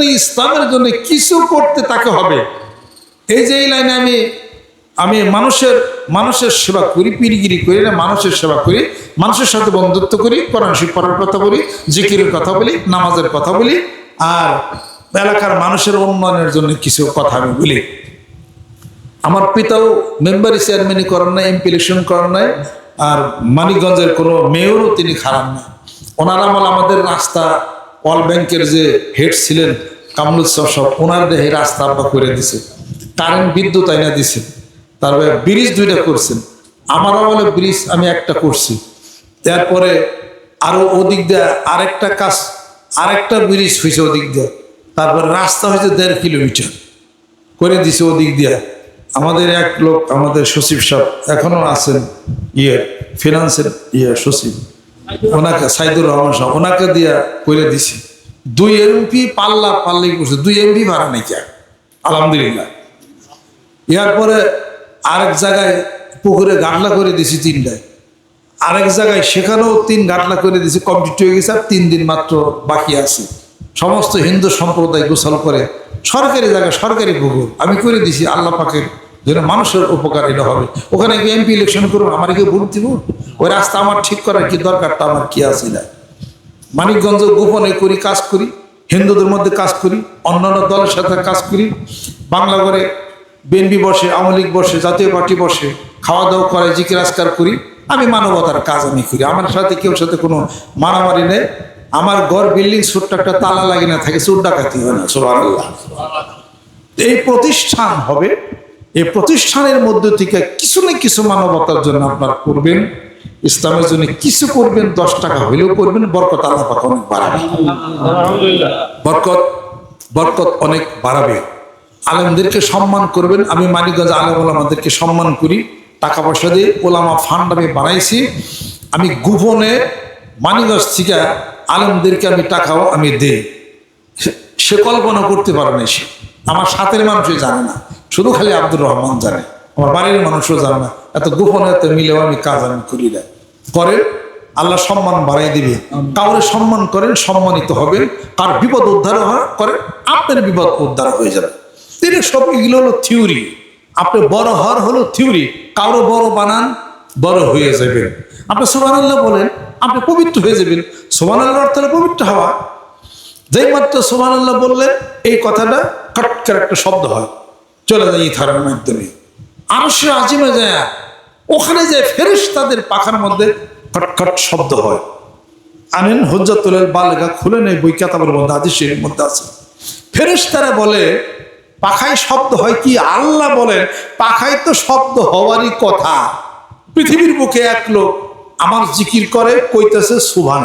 জন্য, ইসলামের জন্য কিছু করতে তাকে হবে। এই যে এই লাইনে আমি আমি মানুষের মানুষের সেবা করি পিরিগিরি করি না, মানুষের সেবা করি, মানুষের সাথে বন্ধুত্ব করি শিব পড়ার কথা বলি, জিকিরের কথা বলি, নামাজের কথা বলি, আর এলাকার মানুষের উন্নয়নের জন্য কিছু কথা আমি বলি। আমার পিতাও মেম্বারি চেয়ারম্যানই করেন নাই, এমপি ইলেকশন করেন নাই, আর মানিকগঞ্জের কোনো মেয়রও তিনি খারাপ না। ওনার আমাদের রাস্তা, ওয়ার্ল্ড ব্যাংকের যে হেড ছিলেন কামরুল সব ওনার দেহে রাস্তা আব্বা করে দিছে। কারেন্ট বিদ্যুৎ আইনা দিছে। তারপরে ব্রিজ দুইটা করছেন। আমার আমলে ব্রিজ আমি একটা করছি। তারপরে আরও ওদিক দিয়ে আরেকটা কাজ, আরেকটা ব্রিজ হয়েছে ওদিক দিয়ে। তারপরে রাস্তা হয়েছে দেড় কিলোমিটার। করে দিছে ওদিক দিয়ে। আমাদের এক লোক, আমাদের সচিব সাহেব এখনও আছেন ইয়ে ফিনান্সের ইয়ে সচিব। ওনাকে সাইদুর রহমান সাহেব, ওনাকে দিয়া করে দিছি। দুই এমপি পাল্লা পাল্লাই করছে, দুই এমপি ভাড়া নেই আলহামদুলিল্লাহ। ইয়ার পরে আরেক জায়গায় পুকুরে গাটলা করে দিছি তিনটায়। আরেক জায়গায় সেখানেও তিন গাটলা করে দিছি কমপ্লিট হয়ে গেছে, আর তিন দিন মাত্র বাকি আছে। সমস্ত হিন্দু সম্প্রদায় গোসল করে, সরকারি জায়গায় সরকারি পুকুর। আমি করে দিছি, আল্লাহ পাকের যেন মানুষের উপকার এটা হবে। ওখানে এমপি ইলেকশন করুন, আমার কি ভোট দিব ওই রাস্তা আমার ঠিক করার কি দরকারটা আমার কি আছে না? মানিকগঞ্জ গোপনে করি, কাজ করি, হিন্দুদের মধ্যে কাজ করি, অন্যান্য দলের সাথে কাজ করি, বাংলা করে বিএনপি বসে, আওয়ামী লীগ বসে, জাতীয় পার্টি বসে, খাওয়া দাওয়া করে, জিকির আজকার করি, আমি মানবতার কাজ আমি করি। আমার সাথে কেউ সাথে কোনো মারামারি নেই। আমার ঘর বিল্ডিং ছোট্ট একটা তালা লাগে না থাকে, চোর ডাকাতি হয় না, সুবহানাল্লাহ। এই প্রতিষ্ঠান হবে, এই প্রতিষ্ঠানের মধ্যে থেকে কিছু না কিছু মানবতার জন্য আপনার করবেন। ইসলামের জন্য কিছু করবেন, দশ টাকা হইলেও করবেন, বরকত আল্লাহ পাক অনেক বাড়াবে। বরকত বরকত অনেক বাড়াবে। আলেমদেরকে সম্মান করবেন, আমি মানিকগঞ্জ আলেম ওলামাদেরকে সম্মান করি, টাকা পয়সা দিয়ে ওলামা ফান্ড আমি বানাইছি। আমি গোপনে মানিকগঞ্জ থেকে আলেমদেরকে আমি টাকাও আমি দেই। সে কল্পনা করতে পারে না সে। আমার সাথের মানুষই জানে না, শুধু খালি আব্দুর রহমান জানে। আমার বাড়ির মানুষও জানে না। এত গোপনে এত মিলেও আমি কাজ আমি করি না। করে আল্লাহ সম্মান বাড়াই দিবে। কাউরে সম্মান করেন, সম্মানিত হবেন। কার বিপদ উদ্ধার করেন, আপনার বিপদ উদ্ধার হয়ে যাবে। তিনি সব এগুলো হলো থিওরি আপনি বড় হর হলো থিওরি কারও বড় বানান, বড় হয়ে যাবেন। আপনি সোমান আল্লাহ বলেন, আপনি পবিত্র হয়ে যাবেন। সোমান আল্লাহ অর্থ পবিত্র হওয়া। যেই মাত্র সোমান আল্লাহ বললেন, এই কথাটা কটকার একটা শব্দ হয়। চলে যায় ইথারের মাধ্যমে। আরও সে আজিমে যায়। ওখানে যে ফেরিস তাদের পাখার মধ্যে খটখট শব্দ হয়। আনেন হজ্জাতুলের বালগা খুলে নেই, বই কেতাবের মধ্যে আদিসের মধ্যে আছে। ফেরিস তারা বলে, পাখায় শব্দ হয় কি? আল্লাহ বলেন, পাখায় তো শব্দ হওয়ারই কথা। পৃথিবীর বুকে এক লোক আমার জিকির করে, কইতেছে সুভান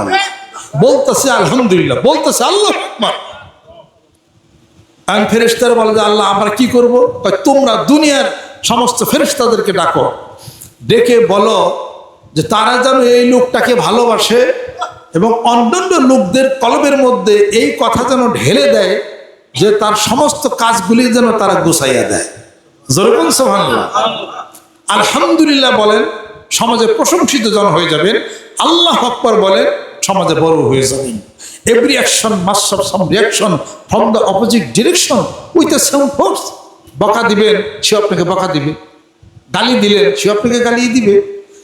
বলতেছে, আলহামদুলিল্লাহ। বলতেছে, আল্লাহ আমি ফেরেস্তার বলে যে, আল্লাহ, আমরা কি করব? তোমরা দুনিয়ার সমস্ত ফেরেস্তাদেরকে ডাকো। ডেকে বলো যে তারা যেন এই লোকটাকে ভালোবাসে এবং অন্যান্য লোকদের কলবের মধ্যে এই কথা যেন ঢেলে দেয় যে তার সমস্ত কাজগুলি যেন তারা গুছাইয়া দেয়। যেরকম সোহানুল্লাহ আলহামদুলিল্লাহ বলেন, সমাজে প্রশংসিত জন হয়ে যাবেন, আল্লাহ আকবর বলেন, সমাজে বড় হয়ে যাবেন। Every action must of some reaction from the opposite direction with the same force বকা দিবেন সে আপনাকে বকা দিবে। গালি দিলেন সে আপনাকে গালি দিবে।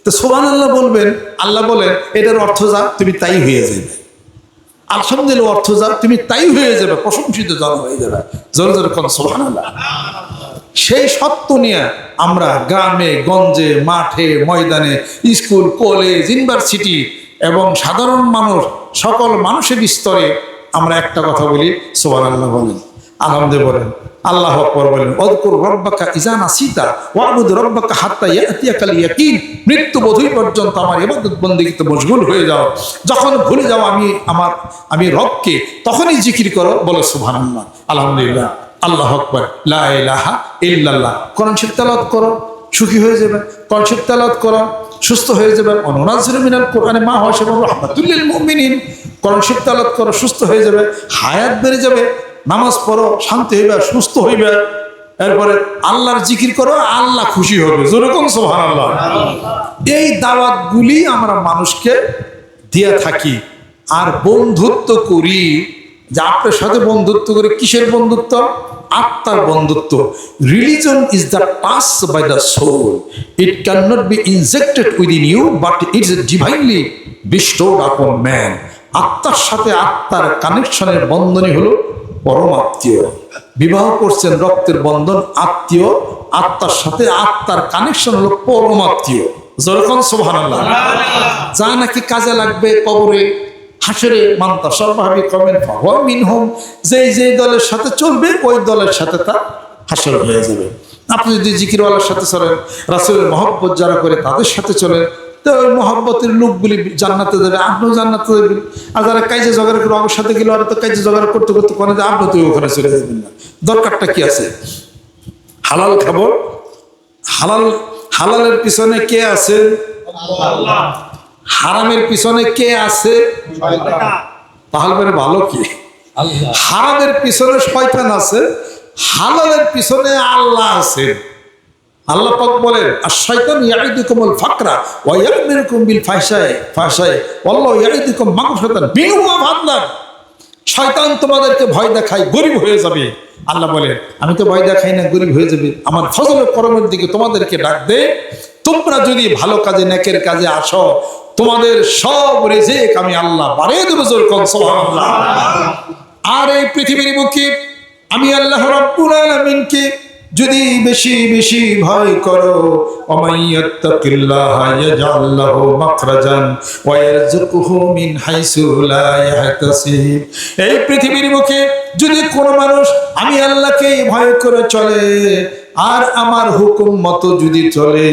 তো সোহান আল্লাহ বলবেন আল্লাহ বলেন এটার অর্থ যা তুমি তাই হয়ে যাবে। আলহামদুলিল্লাহ অর্থ যা তুমি তাই হয়ে যাবে। প্রশংসিত জন হয়ে যাবে। জোরে জোরে কোন সোহান আল্লাহ সেই সত্য নিয়ে আমরা গ্রামে গঞ্জে মাঠে ময়দানে স্কুল কলেজ ইউনিভার্সিটি এবং সাধারণ মানুষ সকল মানুষের স্তরে আমরা একটা কথা বলি সোহান আল্লাহ বলেন। আলহামদুলিল্লাহ বলেন, আল্লাহ আকবর বলেন অদকুর রব্বাকা ইজানা সীতা ওয়াবুদ রব্বাকা হাত্তা ইয়াতিয়াকাল ইয়াকিন। মৃত্যু বোধই পর্যন্ত আমার ইবাদত বন্দিগিতে মশগুল হয়ে যাও। যখন ভুলে যাও আমি আমার, আমি রবকে, তখনই জিকির করো, বলো সুবহানাল্লাহ। আলহামদুলিল্লাহ, আল্লাহ আকবর, লা ইলাহা ইল্লাল্লাহ। কোরআন শরীফ তেলাওয়াত করো, সুখী হয়ে যাবে। কোরআন শরীফ করো, সুস্থ হয়ে যাবে। অনুনাজির মিনাল কোরআনে মা হসে রহমাতুল্লিল মুমিনিন। কোরআন শরীফ তেলাওয়াত করো, সুস্থ হয়ে যাবে। হায়াত বেড়ে যাবে। নামাজ পড়ো, শান্তি হইবে, সুস্থ হইবে। এরপরে আল্লাহর জিকির করো, আল্লাহ খুশি হবে। যেরকম সোহান আল্লাহ এই দাওয়াতগুলি আমরা মানুষকে দিয়ে থাকি। আর বন্ধুত্ব করি। যে আপনার সাথে বন্ধুত্ব করে, কিসের বন্ধুত্ব? আত্মার বন্ধুত্ব। Religion is the pass by the soul it can not be injected within you but it is divinely bestowed upon man আত্মার সাথে আত্মার কানেকশনের বন্ধনই হলো পরম আত্মীয় বিবাহ করছেন রক্তের বন্ধন, আত্মীয়, আত্মার সাথে আত্মার কানেকশন হলো পরম আত্মীয় যেরকম সোহান যা নাকি কাজে লাগবে কবরে, হাসরে মান্তা সর্বাহাবি কমেন মিন হোম যে যে দলের সাথে চলবে, ওই দলের সাথে তা হাসর হয়ে যাবে। আপনি যদি জিকিরওয়ালার সাথে চলেন, রাসুলের মহব্বত যারা করে তাদের সাথে চলেন তো মহব্বতের লোকগুলি জান্নাতে যাবে আপনিও জান্নাতে যাবেন। আর যারা কাজে জোগাড় করে আমার সাথে গেলে ওরা তো কাজে জোগাড় করতে করতে কোনো যে আপনি তো ওখানে চলে যাবেন না। দরকারটা কি আছে? হালাল খাব? হালাল হালালের পিছনে কে আছে? হারামের পিছনে কে আছে? তাহলে মানে ভালো কি? হারামের পিছনে শয়তান আছে হালালের পিছনে আল্লাহ আছে আল্লাহ পাক বলেন আর শয়তান ইয়াইদুকুমুল ফাকরা ওয়া ইয়ামিরুকুম বিল ফাহশায় ফাহশায়, আল্লাহ ইয়াইদুকুম মাগফিরাতান বিহু ওয়া ফাদলান। শয়তান তোমাদেরকে ভয় দেখায়, গরিব হয়ে যাবে। আল্লাহ বলেন, আমি তো ভয় দেখাই না, গরিব হয়ে যাবে। আমার ফজলের করমের দিকে তোমাদেরকে ডাক দে। তোমরা যদি ভালো কাজে, নেকের কাজে আসো, তোমাদের সব রেজেক আমি আল্লাহ বাড়িয়ে দেবো জোর আর এই পৃথিবীর মুখে আমি আল্লাহ রব্বুল আলামিনকে যদি বেশি বেশি ভয় করো এই পৃথিবীর মুখে যদি কোনো মানুষ আমি আল্লাহকে ভয় করে চলে, আর আমার হুকুম মতো যদি চলে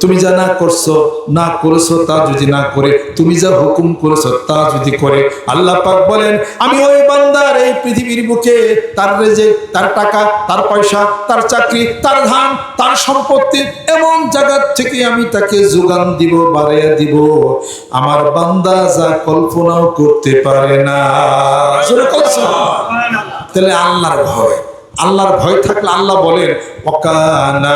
তুমি যা না করছ, না করেছ তা যদি না করে, তুমি যা হুকুম করেছ তা যদি করে, আল্লাহ পাক বলেন, আমি ওই বান্দার এই পৃথিবীর বুকে তার রেজে তার টাকা, তার পয়সা, তার চাকরি, তার ধান তার সম্পত্তি এমন জায়গা থেকে আমি তাকে যোগান দিব বাড়িয়ে দিব। আমার বান্দা যা কল্পনাও করতে পারে না। তাহলে আল্লাহর ভয়। আল্লাহর ভয় থাকলে আল্লাহ বলেন অকানা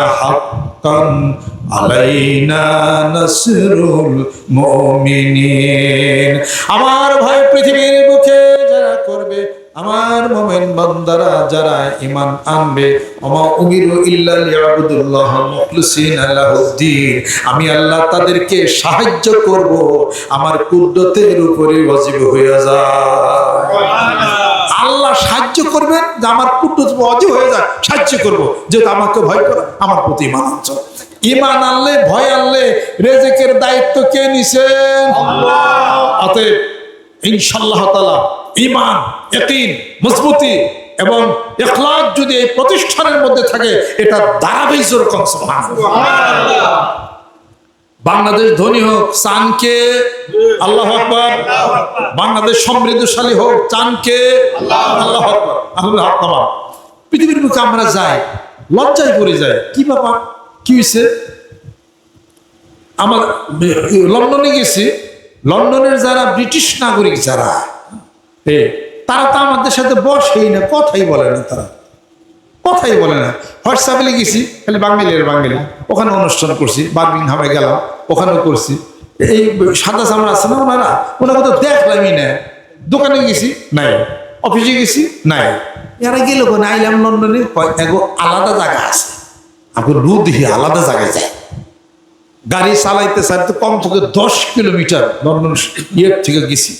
আমার ভয় পৃথিবীর মুখে যারা করবে আমার মোমেন বান্দারা যারা ইমান আনবে আমা উমিরু ইল্লা লিয়াবুদুল্লাহ মুখলিসিন আলাহুদ্দিন আমি আল্লাহ তাদেরকে সাহায্য করব আমার কুদ্রতের উপরে ওয়াজিব হয়ে যায়। আল্লাহ সাহায্য করবেন যে আমার কুদ্রত অজীব হয়ে যায় সাহায্য করব। যেহেতু আমাকে ভয় করে আমার প্রতি ইমান আনছ। ইমান আনলে ভয় আনলে রেজেকের দায়িত্ব কে নিছেন অতএব ইনশাল্লাহ তালা ইমান একিন মজবুতি এবং এখলাক যদি এই প্রতিষ্ঠানের মধ্যে থাকে, এটা দাঁড়াবেই যেরকম বাংলাদেশ ধনী হোক, চানকে আল্লাহ আকবর। বাংলাদেশ সমৃদ্ধশালী হোক, চানকে আল্লাহ আকবর। আল্লাহ পৃথিবীর মুখে আমরা যাই, লজ্জায় পড়ে যায় কি ব্যাপার? কি হয়েছে আমার লন্ডনে গেছি, লন্ডনের যারা ব্রিটিশ নাগরিক যারা তারা তো আমাদের সাথে বসেই না, কথাই বলে না তারা। কথাই বলে না। হোয়াটসঅ্যাপে গেছি খালি বাঙালির বাঙালি। ওখানে অনুষ্ঠান করছি, বার্মিংহামে গেলাম, ওখানেও করছি। এই সাদা চামড়া আছে না ওনারা? ওনাকে তো দেখলামই না। দোকানে গেছি, নাই। অফিসে গেছি, নাই। এরা গেল কোন আইলাম লন্ডনে। এগো, আলাদা জায়গা আছে। আপনি রু দেখি, আলাদা জায়গায় যায়। গাড়ি চালাইতে চালাইতে কম থেকে দশ কিলোমিটার লন্ডন ইয়ের থেকে গেছি।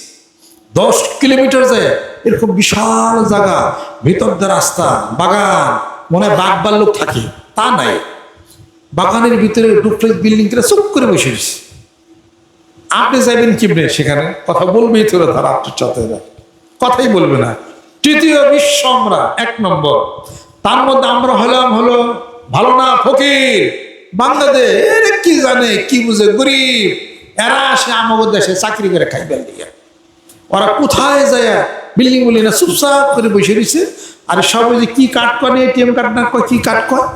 দশ কিলোমিটার যায় এরকম বিশাল জায়গা, ভিতর দিয়ে রাস্তা, বাগান, মনে হয় বাঘ লোক থাকে, তা নাই। বাগানের ভিতরে ডুপ্লেক্স বিল্ডিং করে চুপ করে বসে আপনি যাবেন কিমনে সেখানে? কথা বলবেই তো তারা আপনার সাথে কথাই বলবে না। তৃতীয় বিশ্ব আমরা এক নম্বর। তার মধ্যে আমরা হলাম হলো ভালো না ফকির। বাংলাদেশ কি জানে, কি বুঝে গরিব। এরা আসে আমাদের দেশে চাকরি করে খাইবেন দিয়ে ওরা কোথায় যায়? বিল্ডিং বলি না চুপচাপ করে বসে রয়েছে। আর সব ওই যে কি কাট করে এটিএম কার্ড না কয় কি কাট কয়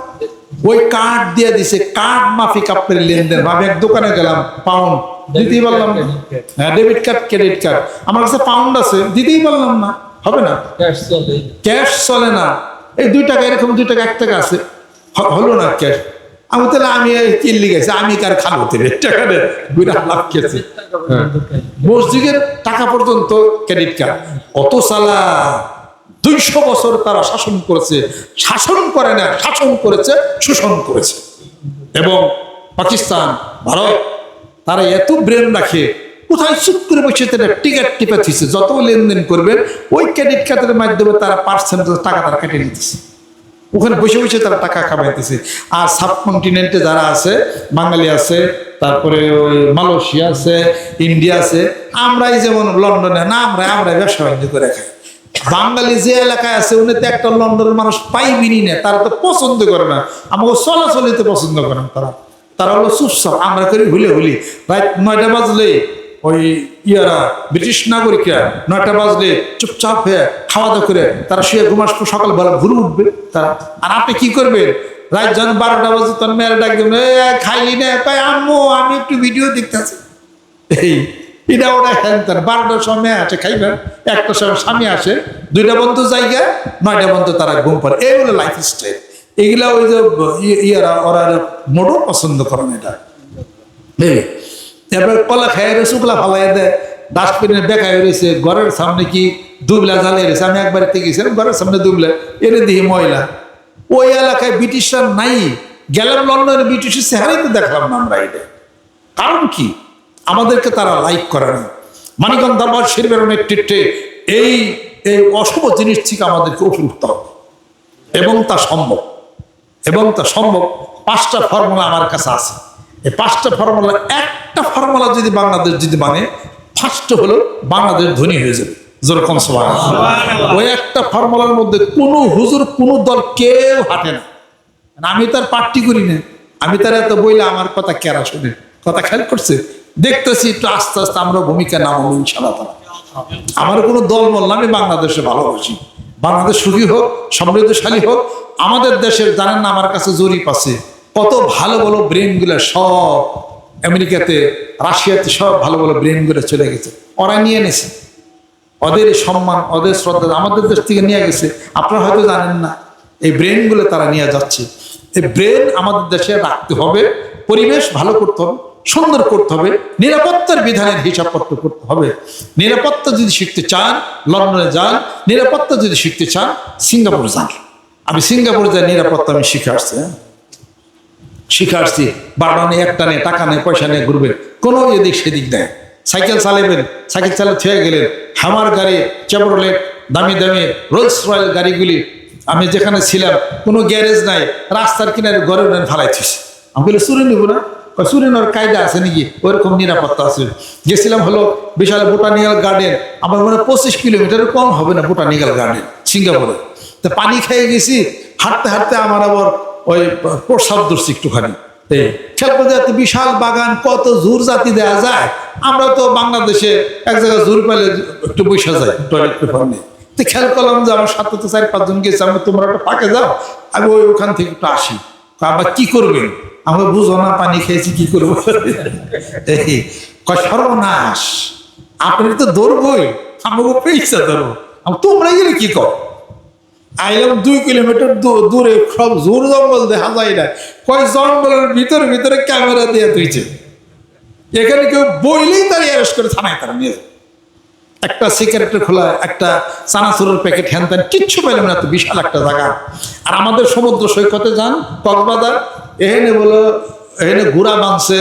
ওই কার্ড দিয়ে দিছে কার্ড মাফিক আপনার লেনদেন। ভাবে এক দোকানে গেলাম পাউন্ড দিতেই পারলাম না। হ্যাঁ ডেবিট কার্ড ক্রেডিট কার্ড আমার কাছে পাউন্ড আছে দিতেই পারলাম না। হবে না? ক্যাশ চলে। না। এই দুই টাকা এরকম দুই টাকা এক টাকা আছে। হলো না ক্যাশ আমি তাহলে আমি কিল্লি গেছি আমি কার খাব তেলে টাকা নেই লাভ খেয়েছে। হ্যাঁ। মসজিদের টাকা পর্যন্ত ক্রেডিট কার্ড অত সালা দুইশো বছর তারা শাসন করেছে শাসন করে না শাসন করেছে শোষণ করেছে। এবং পাকিস্তান ভারত তারা এত ব্রেন রাখে কোথায় চুপ করে বসে তারা টিকিট টিপে দিচ্ছে যত লেনদেন করবেন ওই ক্রেডিট কার্ডের মাধ্যমে তারা পার্সেন্টেজ টাকা তারা কেটে নিতেছে। ওখানে বসে বসে তারা টাকা কামাইতেছে। আর সাব কন্টিনেন্টে যারা আছে, বাঙালি আছে, তারপরে ওই মালয়েশিয়া আছে, ইন্ডিয়া আছে, আমরাই যেমন লন্ডনে, না আমরা আমরা ব্যবসা বাণিজ্য করে খাই। বাঙালি যে এলাকায় আছে, উনি তো একটা লন্ডনের মানুষ পাইবিনি না, তারা তো পছন্দ করে না। আমাকে চলাচলিতে পছন্দ করেন তারা। তারা হলো চুপচাপ, আমরা করি হুলে হুলি। রাত নয়টা বাজলে ওই ইয়ারা ব্রিটিশ নাগরিকরা নয়টা বাজলে চুপচাপ হয়ে খাওয়া দাওয়া করে তারা শুয়ে ঘুমাস সকালবেলা ঘুরে উঠবে তারা। আর আপনি কি করবেন? রাত যখন বারোটা বাজে, তখন মেয়েরা ডাক খাইলি না। কয়, আম্মু, আমি একটু ভিডিও দেখতেছি। এই, এটা ওটা হ্যান তেন বারোটার সময় আসে খাইবেন একটা সময় স্বামী আসে, দুইটা বন্ধু জায়গা নয়টা বন্ধু তারা ঘুম পারে এই হলো লাইফ স্টাইল এগুলা ওই যে ইয়ারা, ওরা মোটও পছন্দ করেন এটা। এবার কলা খাইয়ে রয়েছে ওগুলা ফালাই দেয়। ডাস্টবিনে বেকায় রয়েছে ঘরের সামনে কি দুবলা জ্বালিয়ে রয়েছে? আমি একবার থেকে গেছিলাম ঘরের সামনে দুবলা। এনে দিই ময়লা। ওই এলাকায় ব্রিটিশরা নাই। গেলাম লন্ডনে ব্রিটিশের চেহারাই তো দেখলাম না আমরা এটা। কারণ কি? আমাদেরকে তারা লাইক করে না। মানিকগঞ্জ দরবার শরীফের নেতৃত্বে এই এই অশুভ জিনিস থেকে আমাদেরকে উপরে উঠতে হবে। এবং তা সম্ভব। এবং তা সম্ভব। পাঁচটা ফর্মুলা আমার কাছে আছে। এই পাঁচটা ফর্মুলা একটা ফর্মুলা যদি বাংলাদেশ যদি মানে ফার্স্ট হলো বাংলাদেশ ধনী হয়ে যাবে। যেরকম সবাই। ওই একটা ফর্মুলার মধ্যে কোনো হুজুর কোনো দল কেউ হাঁটে না। না, আমি তার পার্টি করি না। আমি তার এত বইলে আমার কথা কেরা শুনে? কথা খেয়াল করছে? দেখতেছি একটু আস্তে আস্তে আমরা ভূমিকা নামাবো ইনশাল্লাহ আমার কোনো দল না, আমি বাংলাদেশে ভালোবাসি। বাংলাদেশ সুখী হোক সমৃদ্ধশালী হোক আমাদের দেশের জানেন না আমার কাছে জরিপ আছে। কত ভালো ভালো ব্রেনগুলো সব আমেরিকাতে, রাশিয়াতে সব ভালো ভালো ব্রেনগুলো চলে গেছে। ওরা নিয়ে এনেছে ওদের সম্মান, ওদের শ্রদ্ধা আমাদের দেশ থেকে নিয়ে গেছে। আপনারা হয়তো জানেন না, এই ব্রেনগুলো তারা নিয়ে যাচ্ছে। এই ব্রেন আমাদের দেশে রাখতে হবে, পরিবেশ ভালো করতে হবে, সুন্দর করতে হবে, নিরাপত্তার বিধানের হিসাবপত্র করতে হবে। নিরাপত্তা যদি শিখতে চান, লন্ডনে যান, নিরাপত্তা যদি শিখতে চান, সিঙ্গাপুর যান। আমি সিঙ্গাপুর যাই, নিরাপত্তা আমি শিখে আসছি হ্যাঁ। শিখে আসছি বারবার নেই একটা নেই টাকা নেই পয়সা নেই ঘুরবেন। কোনো এদিক সেদিক নেই। সাইকেল চালাবেন সাইকেল চালা ছেড়ে গেলেন। হামার গাড়ি চেপরলেট দামি দামি রোলস রয়েল গাড়িগুলি আমি যেখানে ছিলাম, কোনো গ্যারেজ নাই, রাস্তার কিনারে ঘরে উড়ান ফালাইছিস। আমি বলি, চুরি নিব না? নেওয়ার কায়দা আছে নাকি? ওইরকম নিরাপত্তা আছে। গেছিলাম হলো বিশাল বোটানিক্যাল গার্ডেন। আমার মনে হয় পঁচিশ কিলোমিটারের কম হবে না বোটানিক্যাল গার্ডেন, সিঙ্গাপুরে। তা পানি খেয়ে গেছি, হাঁটতে হাঁটতে আমার আবার ওই প্রসাদ ধরছি একটুখানি। বিশাল বাগান, কত ঝুর জাতি দেওয়া যায়। আমরা তো বাংলাদেশে এক জায়গায় ঝুর পেলে একটু বসে যাই টয়লেট পেপার নিয়ে। তো খেয়াল করলাম যে আমার সাথে তো চার পাঁচজন গেছে, আমি তোমরা একটা ফাঁকে যাও, আমি ওই ওখান থেকে একটু আসি। আবার কি করবেন? আমরা বুঝো না, পানি খেয়েছি, কি করব? সর্বনাশ। আপনি তো ধরবই, আমাকে পেয়েছে ধরবো তোমরা গেলে কি কর? আইলাম দুই কিলোমিটার দূরে সব জোর জঙ্গল দেখা যায় না। কয় জঙ্গলের ভিতরে ভিতরে ক্যামেরা দিয়ে তুইছে এখানে কেউ বইলেই তার অ্যারেস্ট করে থানায় তারা নিয়ে। একটা সিগারেটের খোলা, একটা চানাচুরের প্যাকেট হ্যান ত্যান, কিচ্ছু পেলাম না তো বিশাল একটা জায়গা। আর আমাদের সমুদ্র সৈকতে যান কক্সবাজার এখানে বলো, এখানে ঘোড়া বাঁধছে,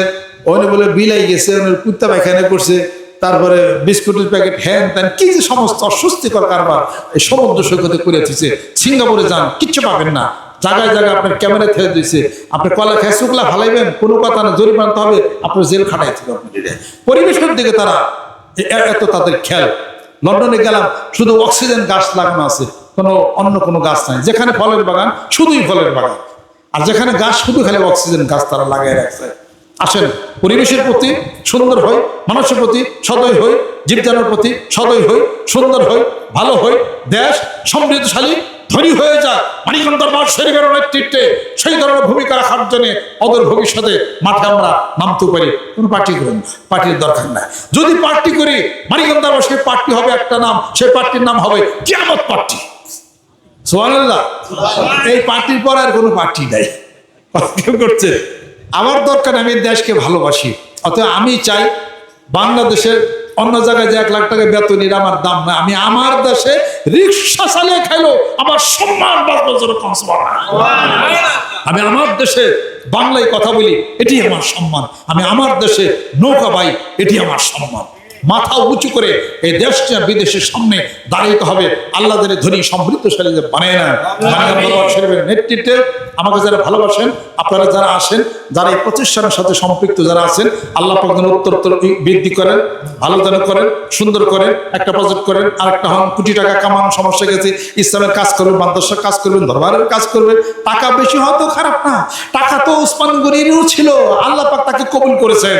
ওখানে বলে বিলাই গেছে, ওখানে কুত্তা পায়খানা করছে। তারপরে বিস্কুটের প্যাকেট, হ্যান ত্যান, কি যে সমস্ত অস্বস্তিকর কারবার এই সমুদ্র সৈকতে করে দিচ্ছে সিঙ্গাপুরে যান, কিচ্ছু পাবেন না। জায়গায় জায়গায় আপনার ক্যামেরা খেয়ে দিয়েছে। আপনি কলা খেয়ে শুকলা ফালাইবেন, কোনো কথা না, জরিমানা আনতে হবে, আপনার জেল খাটাই থেকে পরিবেশের দিকে তারা এত তাদের খেয়াল। লন্ডনে গেলাম, শুধু অক্সিজেন গাছ লাগানো আছে, কোনো অন্য কোনো গাছ নাই। যেখানে ফলের বাগান, শুধুই ফলের বাগান। আর যেখানে গাছ, শুধু খালি অক্সিজেন গাছ তারা লাগাই রাখছে। আসেন। পরিবেশের প্রতি সুন্দর হই, মানুষের প্রতি সদয় হই জীবজানোর প্রতি সদয় হই, সুন্দর হই, ভালো হই, দেশ সমৃদ্ধশালী, ধনী হয়ে যায় মানিকন দরবার শরীরের নেতৃত্বে সেই ধরনের ভূমিকা রাখার জন্য অদূর ভবিষ্যতে মাঠে আমরা নামতে পারি। কোনো পার্টি করেন পার্টির দরকার নাই। যদি পার্টি করি মানিকন দরবার সেই পার্টি হবে একটা নাম, সেই পার্টির নাম হবে কিয়ামত পার্টি। সোহানাল্লাহ এই পার্টির পর আর কোনো পার্টি নাই। করছে? আমার দরকার, আমি দেশকে ভালোবাসি। অতএব আমি চাই বাংলাদেশের অন্য জায়গায় যে এক লাখ টাকা বেতনের আমার দাম না, আমি আমার দেশে রিক্সা চালিয়ে খাইলো আমার সম্মান আমি আমার দেশে বাংলায় কথা বলি, এটি আমার সম্মান। আমি আমার দেশে নৌকা বাই এটি আমার সম্মান। মাথা উঁচু করে এই দেশটা বিদেশের সামনে দাঁড়াইতে হবে, আল্লাহদের ধনী সমৃদ্ধশালী যে বানায় না শরীফের নেতৃত্বে আমাকে যারা ভালোবাসেন, আপনারা যারা আসেন, যারা এই প্রতিষ্ঠানের সাথে সম্পৃক্ত যারা আছেন, আল্লাহ পাক যেন উত্তর বৃদ্ধি করেন, ভালো যেন করেন, সুন্দর করেন, একটা প্রজেক্ট করেন আর একটা হন, কোটি টাকা কামান, সমস্যা গেছে, ইসলামের কাজ করবেন মাদ্রাসার কাজ করবেন দরবারের কাজ করবেন টাকা বেশি হয়তো খারাপ না, টাকা তো ওসমান গনিরও ছিল, আল্লাহ পাক তাকে কবুল করেছেন।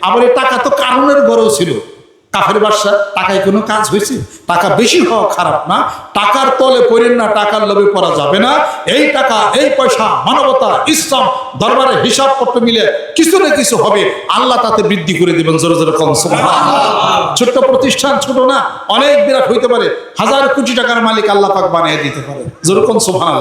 আবার এই টাকা তো কারণের বড়ও ছিল। কাফের বাসা টাকায় কোনো কাজ হয়েছে? টাকা বেশি হওয়া খারাপ না। টাকার তলে পড়েন না, টাকার লোভে পড়া যাবে না। এই টাকা, এই পয়সা, মানবতা, ইসলাম, দরবারে হিসাব পত্র মিলে কিছু না কিছু হবে। আল্লাহ তাতে বৃদ্ধি করে দেবেন, জোরে জোরে কম ছোট্ট প্রতিষ্ঠান ছোট না, অনেক বিরাট হইতে পারে। হাজার কোটি টাকার মালিক আল্লাহ পাক বানিয়ে দিতে পারে। যেরকম সোফান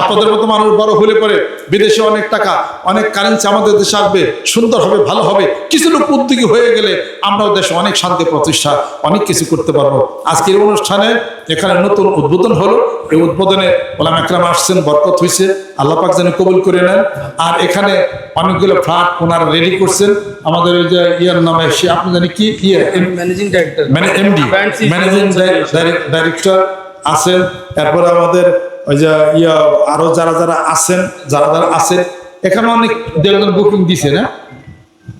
আপনাদের মতো মানুষ বড় হলে পরে বিদেশে অনেক টাকা, অনেক কারেন্সি আমাদের দেশে আসবে, সুন্দর হবে, ভালো হবে। কিছু লোক উদ্যোগী হয়ে গেলে আমরাও দেশে অনেক শান্তি প্রতিষ্ঠা অনেক কিছু করতে পারব। আজকের অনুষ্ঠানে এখানে নতুন উদ্বোধন হলো। এই উদ্বোধনে ওলাম একরাম আসছেন বরকত হয়েছে আল্লাহ পাক যেন কবুল করে নেন। আর এখানে অনেকগুলো ফ্ল্যাট ওনারা রেডি করছেন। আমাদের ওই যে ইয়ার নামে সে আপনি জানি কি? ইয়ে ম্যানেজিং ডাইরেক্টর মানে এমডি ম্যানেজিং ডাইরেক্টর আছেন। তারপরে আমাদের ওই যে ইয়া আরও যারা যারা আছেন যারা যারা আছেন এখানে অনেক দেড়জন বুকিং দিছে না?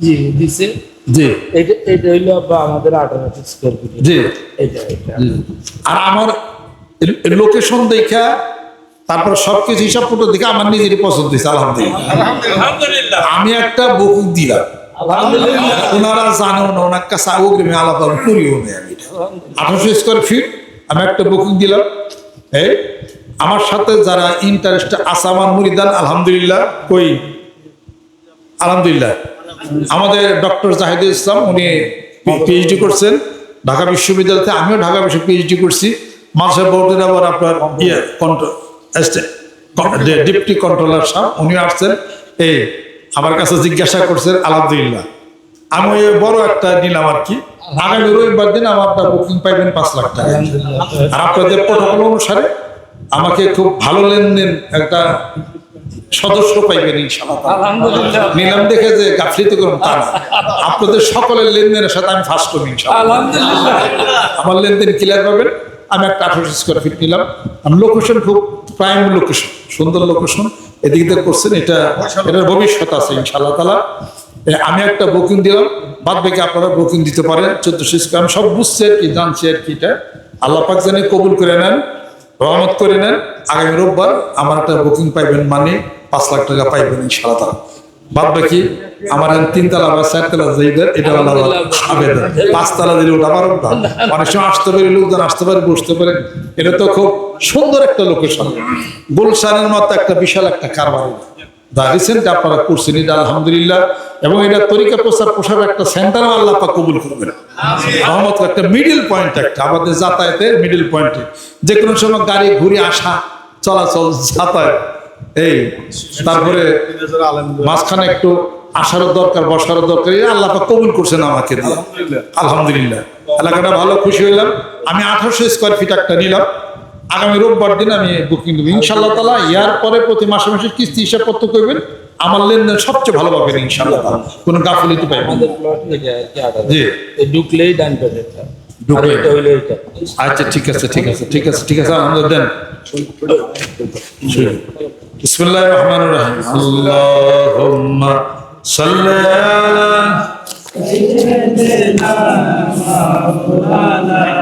জি দিছে। জি। এটা এটা হইল আমাদের আঠারো স্কোয়ার জি। এটা এটা আর আমার লোকেশন দেখা তারপর সবকিছু হিসাব পত্র দেখে আমার নিজেরই পছন্দ হয়েছে আলহামদুলিল্লাহ। আমি একটা বুকিং দিলাম। আলহামদুলিল্লাহ। ওনারা জানেও না ওনার কাছে অগ্রিমে আলাদা করিও নেই আমি। আঠারোশো স্কোয়ার ফিট আমি একটা বুকিং দিলাম। এই আমার সাথে যারা ইন্টারেস্ট আছে আমার মুরিদান আলহামদুলিল্লাহ। কই? আলহামদুলিল্লাহ। আমাদের ডক্টর জাহিদুল ইসলাম, উনি পিএইচডি করছেন ঢাকা বিশ্ববিদ্যালয়তে। আমিও ঢাকা পিএইচডি করছি। মালসা বোর্ডের আবার আপনার ইয়ে কন্ট্রোল ডিপটি কন্ট্রোলার সাহেব উনি আসছেন। এই, আমার কাছে জিজ্ঞাসা করছেন, আলহামদুলিল্লাহ। আমি বড় একটা নিলাম আর কি। আগামী রবিবার দিন আমার আপনার বুকিং পাইবেন পাঁচ লাখ টাকা। আর আপনাদের প্রোটোকল অনুসারে আমাকে খুব ভালো লেনদেন একটা সদস্য পাইবেন নিলাম দেখে যে গাফলিতে করুন তা আপনাদের সকলের লেনদেনের সাথে আমি ফার্স্ট আলহামদুলিল্লাহ। আমার লেনদেন ক্লিয়ার পাবেন। আমি একটা আঠারোশো স্কোয়ার ফিট নিলাম। আমি লোকেশন খুব প্রাইম লোকেশন সুন্দর লোকেশন এদিক দিয়ে করছেন এটা এটার ভবিষ্যৎ আছে ইনশাআল্লাহ তালা আমি একটা বুকিং দিলাম। বাদ বাকি আপনারা বুকিং দিতে পারেন। চোদ্দশো স্কোয়ার আমি সব বুঝছি আর কি জানছি আর কি এটা। আল্লাহ পাক জানে কবুল করে নেন। রহমত করে নেন। আগামী রোববার আমার একটা বুকিং পাইবেন মানে পাঁচ লাখ টাকা পাইবেন ইনশাআল্লাহ তালা বাদ বাকি আমার তিনতলা বা চারতলা এটা পাঁচতলা দিলে ওটা আমার। অনেক সময় আসতে পারে, লোকজন আসতে পারে, বসতে পারে। এটা তো খুব সুন্দর একটা লোকেশন গুলশানের মতো একটা বিশাল একটা কারবার যা রিসেন্ট আপনারা করছেন এটা আলহামদুলিল্লাহ। এবং এটা তরিকা প্রচার প্রসার একটা সেন্টার আল্লাহ পাক কবুল করবেন। রহমত একটা মিডিল পয়েন্ট একটা আমাদের যাতায়াতের মিডিল পয়েন্টে যে কোনো সময় গাড়ি ঘুরে আসা চলাচল যাতায়াত এই তারপরে মাঝখানে একটু আসারও দরকার বসারও দরকার এই আল্লাহ পাক কবুল করছেন আমাকে আলহামদুলিল্লাহ। এলাকাটা ভালো খুশি হইলাম। আমি আঠারোশো স্কোয়ার ফিট একটা নিলাম। আগামী রোববার দিন আমি বুকিং দেবো। ইনশাল্লাহ তালা ইয়ার পরে প্রতি মাসে মাসে কিস্তি হিসাব পত্র করবেন আমার লেনদেন সবচেয়ে ভালো পাবেন ইনশাল্লাহ। কোনো গাফিলিতে পাইবেন জি। ঢুকলেই ডান এটা। আচ্ছা ঠিক আছে ঠিক আছে ঠিক আছে ঠিক আছে আমাদের দেন। বিসমিল্লাহির রহমানির রহিম। আল্লাহুম্মা সাল্লি আলা আপনার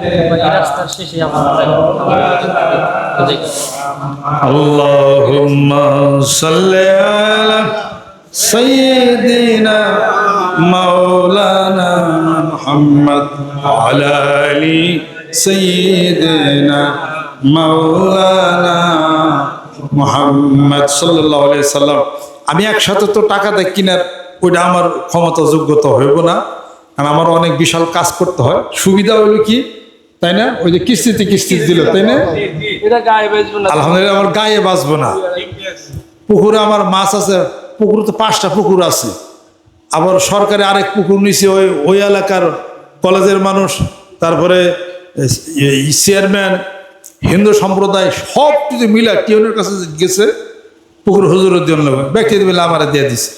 দেন রাস্তার শেষে আমার اللهم صل على سيدنا مولانا محمد وعلى آل سيدنا مولانا মোহাম্মদ সাল্লাহ সাল্লাম আমি একসাথে তো টাকা দেয় কিনার ওইটা আমার ক্ষমতা যোগ্যতা হইব না। কারণ আমার অনেক বিশাল কাজ করতে হয়। সুবিধা হলো কি? তাই না? ওই যে কিস্তিতে কিস্তি দিল তাই না? এটা গায়ে বেচবো না। আলহামদুলিল্লাহ আমার গায়ে বাঁচবো না। পুকুরে আমার মাছ আছে পুকুরে তো পাঁচটা পুকুর আছে। আবার সরকারি আরেক পুকুর নিছে ওই ওই এলাকার কলেজের মানুষ তারপরে চেয়ারম্যান হিন্দু সম্প্রদায় সব কিছু মিলা টিউনের কাছে গেছে। পুকুর হুজুরের জন্য ব্যক্তি মিলে আমার দিয়ে দিছে।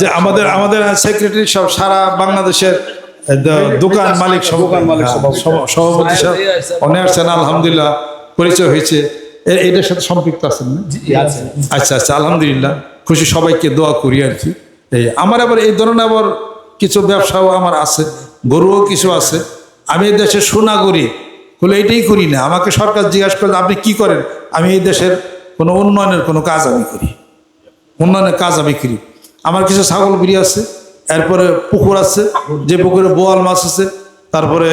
যে আমাদের আমাদের সেক্রেটারি সব সারা বাংলাদেশের দোকান মালিক সব সভাপতি সব অনেক আসছেন আলহামদুলিল্লাহ পরিচয় হয়েছে। এটার সাথে সম্পৃক্ত আছেন না? আচ্ছা আচ্ছা আলহামদুলিল্লাহ খুশি সবাইকে দোয়া করি আর কি। এই আমার আবার এই ধরনের আবার কিছু ব্যবসাও আমার আছে গরুও কিছু আছে। আমি এই দেশের সোনাগরি বলে, এটাই করি না। আমাকে সরকার জিজ্ঞাসা করে আপনি কি করেন? আমি এই দেশের কোনো উন্নয়নের কোনো কাজ আমি করি। উন্নয়নের কাজ আমি করি। আমার কিছু ছাগল বিড়ি আছে, এরপরে পুকুর আছে, যে পুকুরে বোয়াল মাছ আছে, তারপরে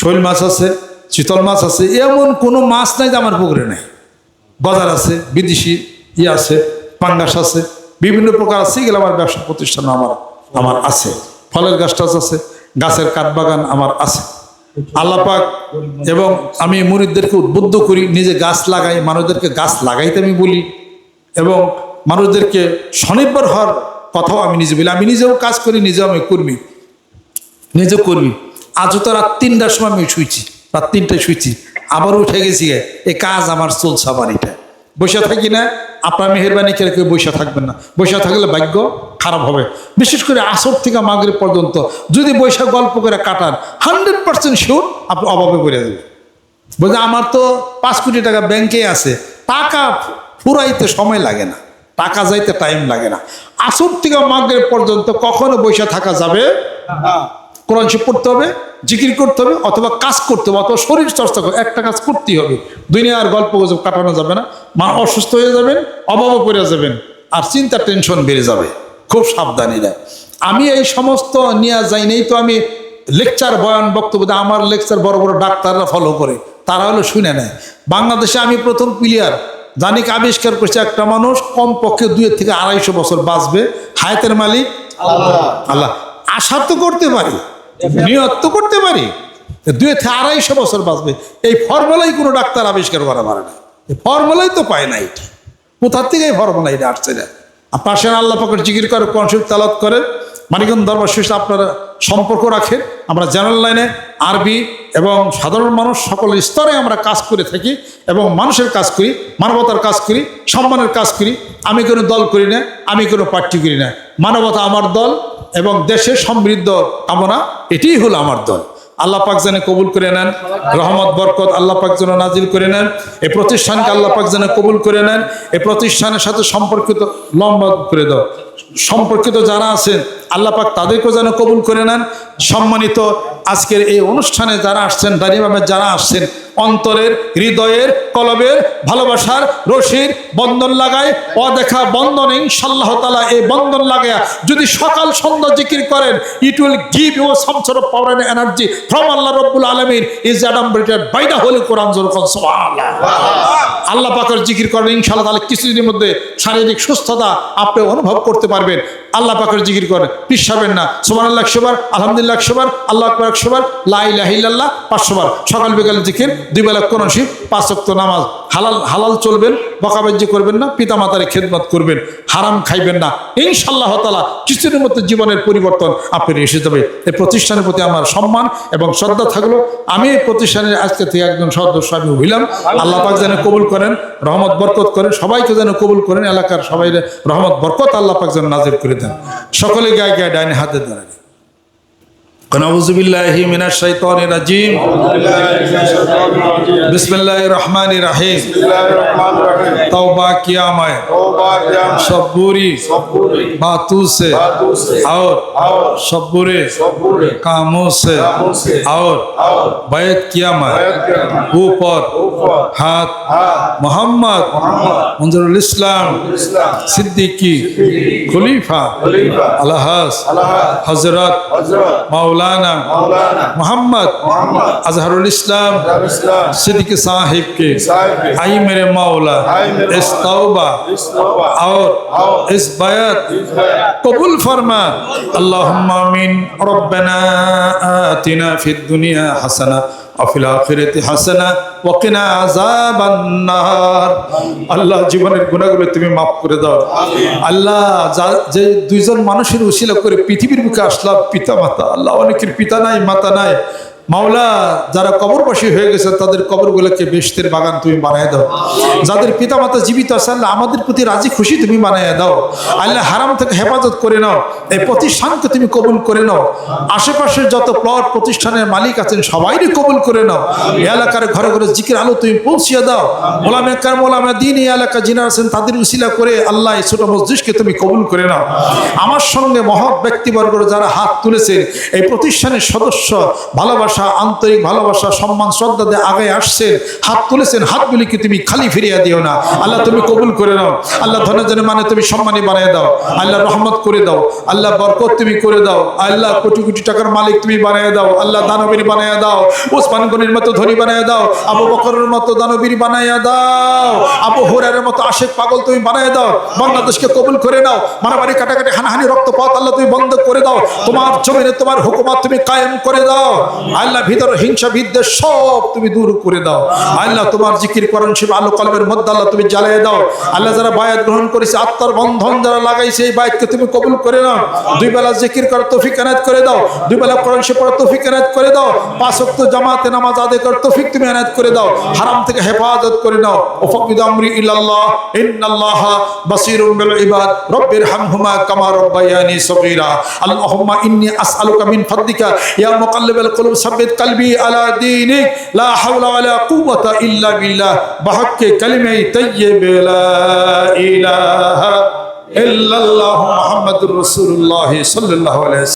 শৈল মাছ আছে, চিতল মাছ আছে, এমন কোনো মাছ নাই যে আমার পুকুরে নাই। বাজার আছে, বিদেশি ইয়ে আছে, পাঙ্গাস আছে, বিভিন্ন প্রকার আছে, এগুলো আমার ব্যবসা প্রতিষ্ঠান আমার আমার আছে। ফলের গাছ টাছ আছে, গাছের কাঠ বাগান আমার আছে। আল্লাহ পাক এবং আমি মুরিদদেরকে উদ্বুদ্ধ করি, নিজে গাছ লাগাই, মানুষদেরকে গাছ লাগাইতে আমি বলি এবং মানুষদেরকে স্বনির্ভর হওয়ার কথাও আমি নিজে বলি। আমি নিজেও কাজ করি, নিজেও আমি কর্মী, নিজে করবি আজও তো রাত তিনটার সময় আমি শুয়েছি রাত তিনটায় শুইছি, আবার উঠে গেছি এই কাজ আমার চলছে আবার এটা। বসে থাকি না, আপনার মেহরবানি করে কেউ বসে থাকবেন না। বসে থাকলে ভাগ্য খারাপ হবে। বিশেষ করে আসর থেকে মাগরে পর্যন্ত যদি বৈশাখ গল্প করে কাটান, হান্ড্রেড পার্সেন্ট শিওর আপনি অভাবে করে দেবেন বলছে, আমার তো পাঁচ কোটি টাকা ব্যাংকে আছে, টাকা ফুরাইতে সময় লাগে না, টাকা যাইতে টাইম লাগে না। আসর থেকে মাগরেব পর্যন্ত কখনো বসে থাকা যাবে না। কোরআন পড়তে হবে, জিকির করতে হবে, অথবা কাজ করতে হবে, অথবা শরীর চর্চা করতে একটা কাজ করতেই হবে। দুনিয়ার গল্প গুজব কাটানো যাবে না। মা অসুস্থ হয়ে যাবেন অভাবে পড়ে যাবেন আর চিন্তা টেনশন বেড়ে যাবে। খুব সাবধানী দেয় আমি এই সমস্ত নিয়ে যাই নেই তো আমি লেকচার বয়ান বক্তব্য আমার লেকচার বড় বড় ডাক্তাররা ফলো করে তারা হলো শুনে নেয়। বাংলাদেশে আমি প্রথম প্লেয়ার জানিক আবিষ্কার করছে একটা মানুষ কমপক্ষে দুই থেকে আড়াইশো বছর বাঁচবে। হায়াতের মালিক? আল্লাহ। আশা তো করতে পারি নিয়ত তো করতে পারি। দুই থেকে আড়াইশো বছর বাঁচবে। এই ফর্মুলাই কোনো ডাক্তার আবিষ্কার করা পারে না। ফর্মুলাই তো পায় না এটা কোথার থেকে এই ফর্মুলা এটা আসছে না আর পাশে আল্লাহ পাকের জিকির করে কনসিপ তালাত করে। মানিকগঞ্জ দরবার শেষে আপনারা সম্পর্ক রাখেন। আমরা জেনারেল লাইনে আরবি এবং সাধারণ মানুষ সকল স্তরে আমরা কাজ করে থাকি এবং মানুষের কাজ করি, মানবতার কাজ করি, সম্মানের কাজ করি। আমি কোনো দল করি না, আমি কোনো পার্টি করি না। মানবতা আমার দল এবং দেশের সমৃদ্ধ কামনা এটিই হলো আমার দল। আল্লাহ পাক যেন কবুল করে নেন, রহমত, বরকত আল্লাহ পাক যেন নাজিল করে নেন, এই প্রতিষ্ঠানকে আল্লাহ পাক যেন কবুল করে নেন, এই প্রতিষ্ঠানের সাথে সম্পর্কিত লম্বা করে দাও। সম্পর্কিত যারা আছেন আল্লাহ পাক তাদেরকেও যেন কবুল করে নেন। সম্মানিত আজকের এই অনুষ্ঠানে যারা আসছেন, দাঁড়িয়ে যারা আসছেন, অন্তরের, হৃদয়ের, কলবের ভালোবাসার রশির বন্ধন লাগায়, অদেখা বন্ধন ইনশাল্লাহ তালা এই বন্ধন লাগায়া যদি সকাল সন্ধ্যা জিকির করেন it will give you some of power and energy from Allah রব্বুল আলমিন। Is adumbrated by the holy Quran Allah পাকের জিকির করেন ইনশাআল্লাহ তাহলে কিছুদিনের মধ্যে শারীরিক সুস্থতা আপনি অনুভব করতে পারবেন। আল্লাহ পাকের জিকির করেন পিসাবেন না। সুমান আল্লাহ একশোবার আলহামদুলিল্লাহ একশোবার আল্লাহ আকবর একশোবার লাইলাহিল্লাহ পাঁচশোবার সকাল বিকাল জিকির, দুই বেলা কোরআনশি পাঁচ ওয়াক্ত নামাজ। হালাল হালাল চলবেন, বকাবাজি করবেন না পিতা মাতারে খেদমত করবেন, হারাম খাইবেন না। ইনশাল্লাহ তালা কিছুদিনের মধ্যে জীবনের পরিবর্তন আপনার এসে যাবে। এই প্রতিষ্ঠানের প্রতি আমার সম্মান এবং শ্রদ্ধা থাকল। আমি এই প্রতিষ্ঠানের আজকে থেকে একজন সদস্য আমি হইলাম। আল্লাহ পাক যেন কবুল করেন, রহমত, বরকত করেন, সবাইকে যেন কবুল করেন, এলাকার সবাই রহমত, বরকত আল্লাহ পাক যেন নাজির করে দেন। সকলে গায়ে গায়ে ডাইনে হাতে দাঁড়ায় ونعوذ بالله من الشيطان الرجيم بسم الله الرحمن الرحيم توبہ کیا میں شبوری باتوں سے اور شبورے کاموں سے اور بیت کیا میں اوپر ہاتھ محمد منظر الاسلام صدیقی خلیفہ الحاظ حضرت مولا हजरत मौलाना मोहम्मद अजहरुल इस्लाम सिद्दीकी साहिब के आई मेरे मौला इस तौबा और इस बैत कबूल फरमा अल्लाहुम्मा आमीन रब्बना आतिना फिद दुनिया हसना আফিল আখিরাতি হাসানা ওয়া কিনা আযাবান নার আল্লাহ জীবনের গুনাহগুলো তুমি মাফ করে দাও। আল্লাহ যে দুইজন মানুষের উসিলা করে পৃথিবীর বুকে আসলাম পিতা মাতা আল্লাহ অনেকের পিতা নাই মাতা নাই। মাওলা, যারা কবরবাসী হয়ে গেছে, তাদের কবরগুলোকে বেশতের বাগান তুমি বানায় দাও। যাদের পিতা মাতা জীবিত আছে, আল্লাহ আমাদের প্রতি রাজি খুশি তুমি বানায় দাও। আল্লাহ হারাম থেকে হেফাজত করে নাও। এই প্রতিষ্ঠানকে তুমি কবুল করে নাও। আশেপাশের যত প্লট প্রতিষ্ঠানের মালিক আছেন, সবাইকে কবুল করে নাও। এলাকার ঘরে ঘরে জিকির আলো তুমি পৌঁছিয়ে দাও। মোলামে কার মোলামে দিন, এই এলাকা যিনি আছেন, তাদের উশিলা করে আল্লাহ এই ছোট মসজিদকে তুমি কবুল করে নাও। আমার সঙ্গে মহৎ ব্যক্তিবর্গ যারা হাত তুলেছেন, এই প্রতিষ্ঠানের সদস্য, ভালোবাসা আন্তরিক ভালোবাসা, সম্মান, শ্রদ্ধা দিয়ে আগে আসছেন, হাত তুলেছেন হাতগুলিকে তুমি খালি ফিরিয়ে দিও না। আল্লাহ তুমি কবুল করে নাও। আল্লাহ ধনজনের মানে তুমি সম্মানী বানিয়ে দাও। আল্লাহ রহমত করে দাও। আল্লাহ বরকত তুমি করে দাও। আল্লাহ কোটি কোটি টাকার মালিক তুমি বানিয়ে দাও। আল্লাহ দানবীর বানিয়ে দাও। ওসমান গনির মতো ধনী বানিয়ে দাও। আবু বকরের মতো দানবীর বানিয়ে দাও। আবু হুরারের মতো আশেক পাগল তুমি বানিয়ে দাও। বাংলাদেশকে কবুল করে নাও। মারামারি, কাটাকাটি, হানাহানি, রক্তপাত আল্লাহ তুমি বন্ধ করে দাও। তোমার জমিনে তোমার হুকুমত তুমি কায়েম করে দাও। আল্লাহ ভিতর হিংসা বিদ্বেষ সব তুমি দূর করে দাও। আল্লাহ তোমার জিকির করেন সে আলো কলমের মধ্যে আল্লাহ তুমি জ্বালিয়ে দাও। আল্লাহ যারা বায়াত গ্রহণ করেছে, আত্মার বন্ধন যারা লাগাইছে, এই বায়াতকে তুমি কবুল করে নাও। দুই বেলা জিকির করার তৌফিক এনায়ত করে দাও। দুই বেলা কোরআন সে পড়ার তৌফিক এনায়ত করে দাও। পাঁচ ওয়াক্ত জামাতে নামাজ আদায় করার তৌফিক তুমি এনায়ত করে দাও। হারাম থেকে হেফাজত করে নাও। ওফাকিদ আমরি ইল্লাল্লাহ ইন্নাল্লাহ বাসিরুম বিল ইবাদ, রব্বির হামহুমা কামা রব্বায়ানি সগীরা। আল্লাহুম্মা ইন্নী আসআলুকা মিন ফাদলিকা, ইয়া মুকাল্লিবাল কুলুব ثبت قلبي على دينك لا حول ولا قوة إلا بالله. بحق كلمة طيب لا إله إلا الله محمد رسول الله صلى الله عليه وسلم.